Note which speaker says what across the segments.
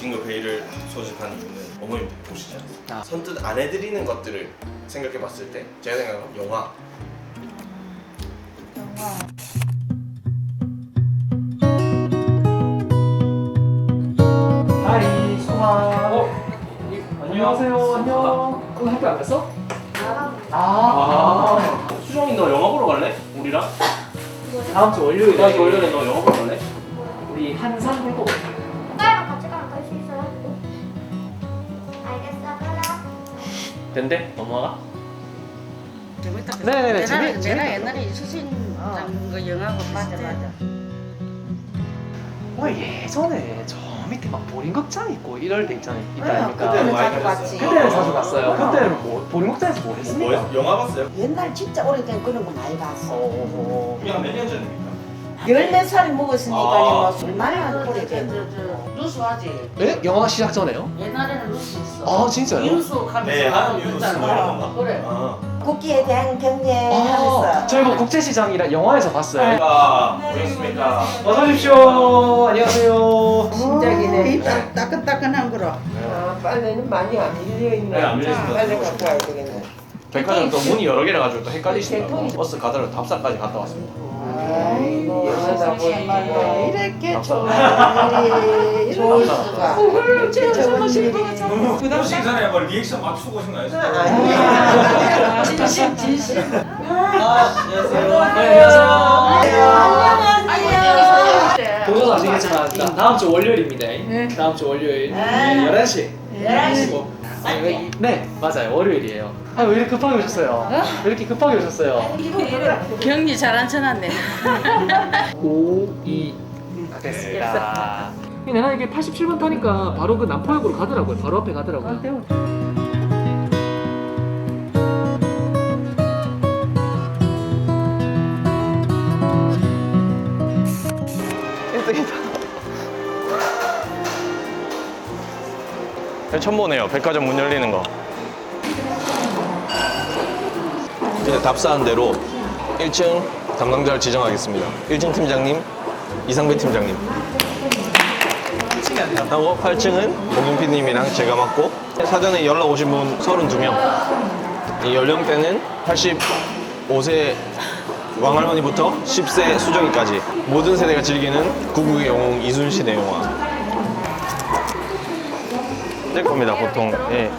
Speaker 1: 킹거 베이를 소집한 이유는 어머님 보시지 않습니까?
Speaker 2: 아.
Speaker 1: 선뜻 안 해드리는 것들을 생각해봤을 때 제가 생각하는 영화
Speaker 2: 하이 수아 어? 이- 안녕하세요 안녕 오늘 학교 안 갔어? 아, 아.
Speaker 1: 수정이 너 영화 보러 갈래? 우리랑?
Speaker 2: 다음 주 월요일에
Speaker 1: 다음 주 월요일에 너 영화 보러 갈래?
Speaker 2: 우리 한산 볼거
Speaker 3: 알겠어, 끊어.
Speaker 1: 된대? 넘어가?
Speaker 2: 네네네, 네.
Speaker 4: 내가,
Speaker 2: 재미-
Speaker 4: 내가
Speaker 2: 재밌다.
Speaker 4: 옛날에 수신장 그 어. 영화 보고 맞아 맞아.
Speaker 2: 뭔가 예전에 저 밑에 막 보림극장 있고 이럴 때 있잖아요. 어,
Speaker 1: 그때는
Speaker 4: 자주
Speaker 1: 봤지.
Speaker 4: 그때는
Speaker 2: 그때는 자주 봤어요. 어. 그때는 뭐 보림극장에서 뭐 했습니까?
Speaker 1: 뭐, 영화 봤어요?
Speaker 4: 옛날 진짜 오래된 그런 건 아예 봤어.
Speaker 2: 어, 어, 어.
Speaker 1: 그게 몇년
Speaker 4: 전에 14살 먹었으니까
Speaker 1: 아.
Speaker 4: 뭐 얼마나 오래됐나. 뉴스 하지?
Speaker 2: 예? 영화 시작 전에요?
Speaker 4: 옛날에는 뉴스 있어.
Speaker 2: 아 진짜요?
Speaker 4: 뉴스 가면서
Speaker 1: 네, 하는
Speaker 4: 뉴스
Speaker 1: 뭐
Speaker 4: 그래.
Speaker 1: 아.
Speaker 4: 국기에 대한 경례
Speaker 2: 아
Speaker 4: 하면서
Speaker 2: 저희 뭐 국제시장이라 영화에서 봤어요. 네.
Speaker 1: 아, 네, 그렇습니까?
Speaker 2: 어서 오십시오. 안녕하세요.
Speaker 4: 진작이네.
Speaker 5: 어, 이 따끈따끈한 거로 네.
Speaker 4: 아, 빨래는 많이 안 밀려있네.
Speaker 1: 네, 안 밀려있습니다.
Speaker 4: 빨래 갖고 와야 되겠네.
Speaker 1: 백화점 또 문이 여러 개라 가지고 또 헷갈리신다고. 개통이- 버스 가다가 답사까지 갔다 왔습니다.
Speaker 4: 아이고, 영화다 보니까.
Speaker 5: 이렇게. 좋은 좋을 수가.
Speaker 6: 보시기 전에 뭐 리액션 맞추고 오신 거 아니었어요?
Speaker 4: 아니야. 진심, 진심. 안녕하세요.
Speaker 2: 보셔서 아시겠지만 일단 다음 주 월요일입니다 다음 주 월요일 네, 11시
Speaker 4: 11시.
Speaker 2: 네. 맞아요. 월요일이에요. 아 왜 이렇게 급하게 오셨어요? 왜 이렇게 급하게 오셨어요?
Speaker 4: 경리 잘안 쳐놨네.
Speaker 2: 5, 2 됐습니다. 내가 이게 87번 타니까 바로 그 남포역으로 가더라고요. 바로 앞에 가더라고요
Speaker 1: 처음 보네요. 백화점 문 열리는 거. 이제 답사한 대로 1층 담당자를 지정하겠습니다. 1층 팀장님 이상배 팀장님. 하고 8층은 공준PD님이랑 제가 맡고 사전에 연락 오신 분 32명. 이 연령대는 85세 왕할머니부터 10세 수정이까지 모든 세대가 즐기는 구국의 영웅 이순신의 영화 뜰 겁니다 보통. 예.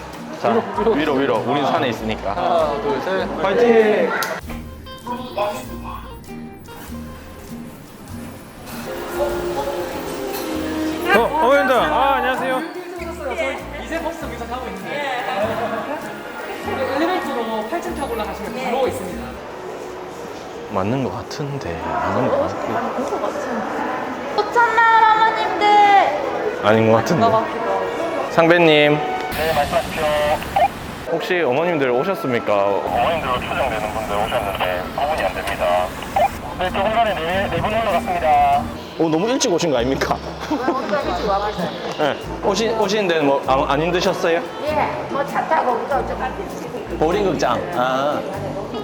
Speaker 1: 자 위로 위로. 우린 산에 있으니까.
Speaker 2: 하나 둘셋.
Speaker 1: 파이팅!
Speaker 6: 어, 어머님들, 아, 안녕하세요.
Speaker 2: 이세 버스 여기서 가고 있는데. 엘리베이터로 8층 타고 올라가시면 바로 있습니다.
Speaker 1: 맞는 것 같은데. 아닌 것 같고
Speaker 3: 오천마을 어머님들.
Speaker 1: 아닌 것 같은데 상배님 네 말씀하십시오 혹시 어머님들 오셨습니까? 어머님들로 추정되는 분들 오셨는데 구분이 안 됩니다 네 조금 전에 네, 네분 올라갔습니다 오 너무 일찍 오신 거 아닙니까? 네, 오신, 오신 데는 뭐안 힘드셨어요?
Speaker 3: 예, 뭐 차 타고 우리가 저
Speaker 1: 보링극장. 아,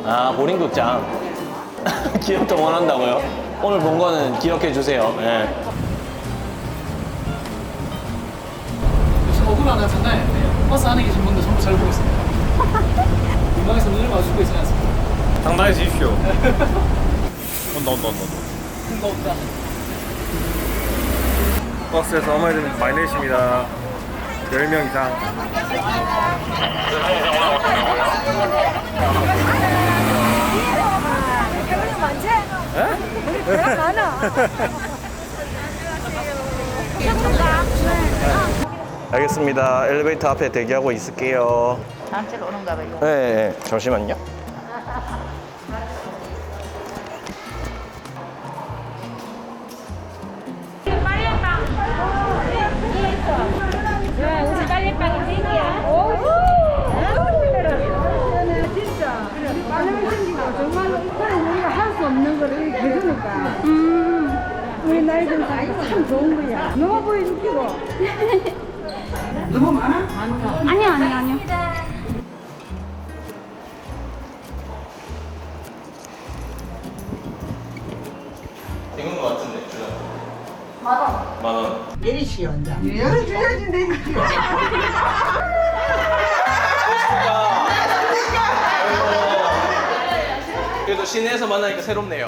Speaker 1: 아 보링극장. 기억 좀 원한다고요? 오늘 본 거는 기억해 주세요. 예.
Speaker 2: 억울하나 장난이 아니에요 버스 안에 계신 분들 전부 잘 보고 있습니다 공항에서 눈을 마주치고 있지 않습니다
Speaker 6: 당당해지십시오. 온다, 온다, 온다. 온다.
Speaker 2: 큰거 없다
Speaker 6: 버스에서 어머니들 많이 내십니다. 10명 이상.
Speaker 1: 알겠습니다. 엘리베이터 앞에 대기하고 있을게요.
Speaker 4: 다음 주에 오는가 봐요.
Speaker 1: 네, 네. 잠시만요.
Speaker 7: 음 우리 나이 든 사람이 참 좋은 거야 너무 보이 웃기고 너무 많아? 많다 아니요 아니요 아니요
Speaker 1: 익은 것 같은데. 만 원. 만 원.
Speaker 4: 내리시
Speaker 5: 시원자.
Speaker 1: 그래도 시내에서 만나니까 새롭네요.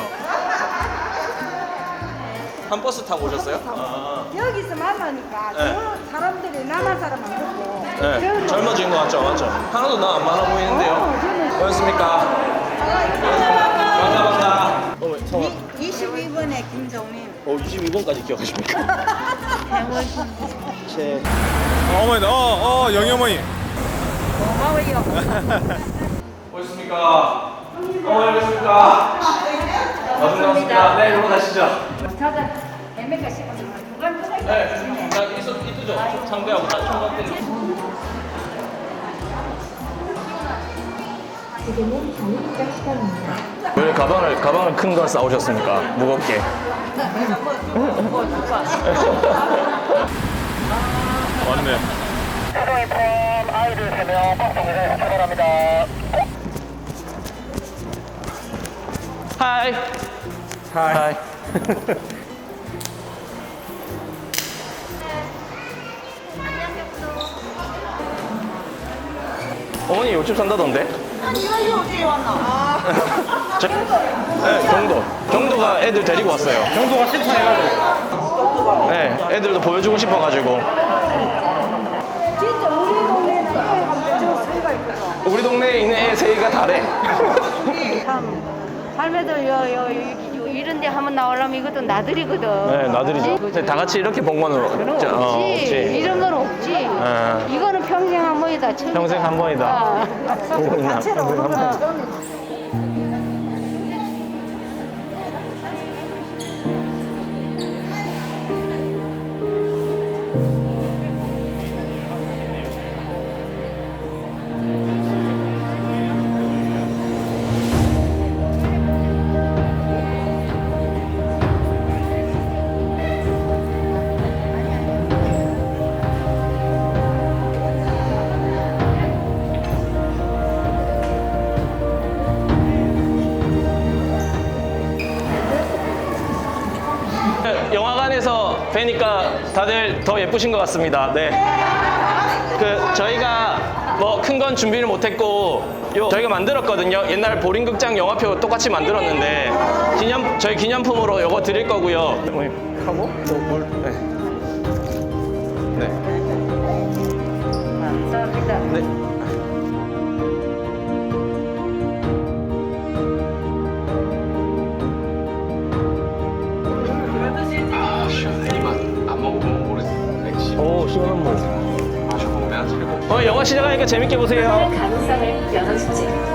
Speaker 1: 한 버스 타고 오셨어요? 아,
Speaker 7: 여기서 만나니까
Speaker 1: 네.
Speaker 7: 저 사람들이 남한 사람 안 듣고
Speaker 1: 네. 젊어진 것 같죠? 맞죠? 하나도 나 안 많아 보이는데요. 고맙습니까? 반가 반가. 어머 성함.
Speaker 5: 22번에 김정민.
Speaker 1: 어 22번까지 기억하십니까? 제
Speaker 6: 어, 어머니, 어, 어, 영희 어머니.
Speaker 1: 오셨습니까? 어머니 오셨습니까? 반갑습니다. 네, 이로 가시죠.
Speaker 3: 찾아 애매가 싶어서 누가 누가
Speaker 1: 네, 나 이수 이투죠. 상대하고 다 총각 때리고. 왜 가방을 가방을 큰걸 싸우셨습니까? 무겁게.
Speaker 6: 맞네.
Speaker 1: 아이들 3명 박동에서 출발합니다. 하이. 하이. 어머니 요집 산다던데? 저, 네, 경도. 경도가 애들 데리고 왔어요.
Speaker 6: 정도가 신청해가지고.
Speaker 1: 네, 애들도 보여주고 싶어가지고.
Speaker 7: 진짜 우리 동네는 가면 저 소리가 있거든
Speaker 1: 우리 동네에 있는 애 세이가 다래.
Speaker 3: 참 할매들 요, 요, 요, 이런 데 한번 나오려면 이것도 나들이거든
Speaker 1: 네, 나들이죠. 근데 다 같이 이렇게 본 거는
Speaker 3: 그럼
Speaker 1: 없지.
Speaker 3: 없지.
Speaker 1: 어, 없지.
Speaker 3: 이런 건 없지
Speaker 1: 어.
Speaker 3: 이거는 평생 한 번이다.
Speaker 1: 평생 한 번이다.
Speaker 3: 아.
Speaker 1: 평생 영화관에서 뵈니까 다들 더 예쁘신 것 같습니다. 네. 그 저희가 뭐 큰 건 준비를 못했고 요 저희가 만들었거든요. 옛날 보링극장 영화표 똑같이 만들었는데 기념 저희 기념품으로 요거 드릴 거고요. 뭐 하고 또물 네. 네.
Speaker 3: 감사합니다.
Speaker 1: 네. 재밌게 보세요.
Speaker 3: 가능성을 열어주지.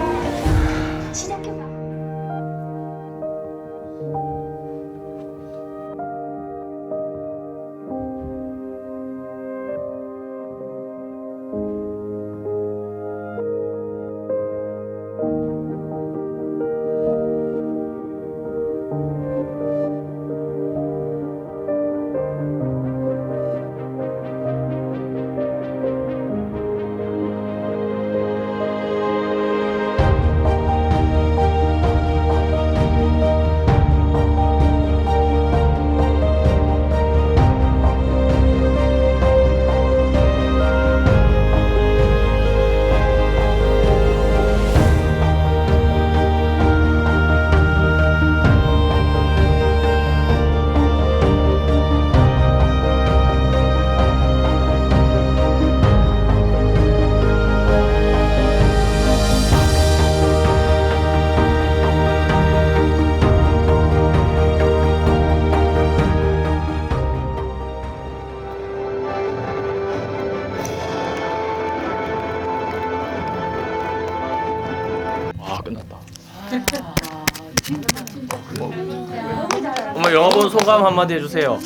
Speaker 1: 엄마 영화 본 소감 한마디 해주세요.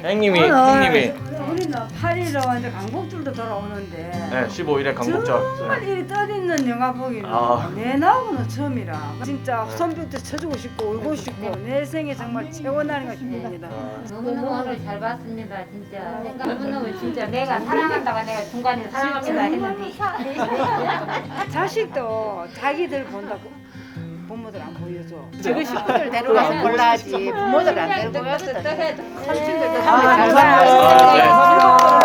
Speaker 1: 형님이 형님이.
Speaker 7: 우리는 8일에 완전 강복줄도 돌아오는데
Speaker 1: 네 15일에 강북절.
Speaker 7: 정말 이 떠있는 영화 보기는
Speaker 1: 아.
Speaker 7: 내 나오는 처음이라. 진짜 손뼉도 쳐주고 싶고 울고 싶고 내 생에 정말 최고나는 싶습니다.
Speaker 3: 너무너무 오늘 잘 봤습니다 진짜. 너무너무 진짜 내가 사랑한다가 내가 중간에 사랑합니다 했는데.
Speaker 7: 자식도 자기들 본다고
Speaker 5: 부모들 안 보여줘. 저거 식구들 데려가서 몰라야지. 부모들 안 데리고 보여거든. 삼촌들도
Speaker 2: 아,
Speaker 5: 하면 잘
Speaker 2: 감사합니다.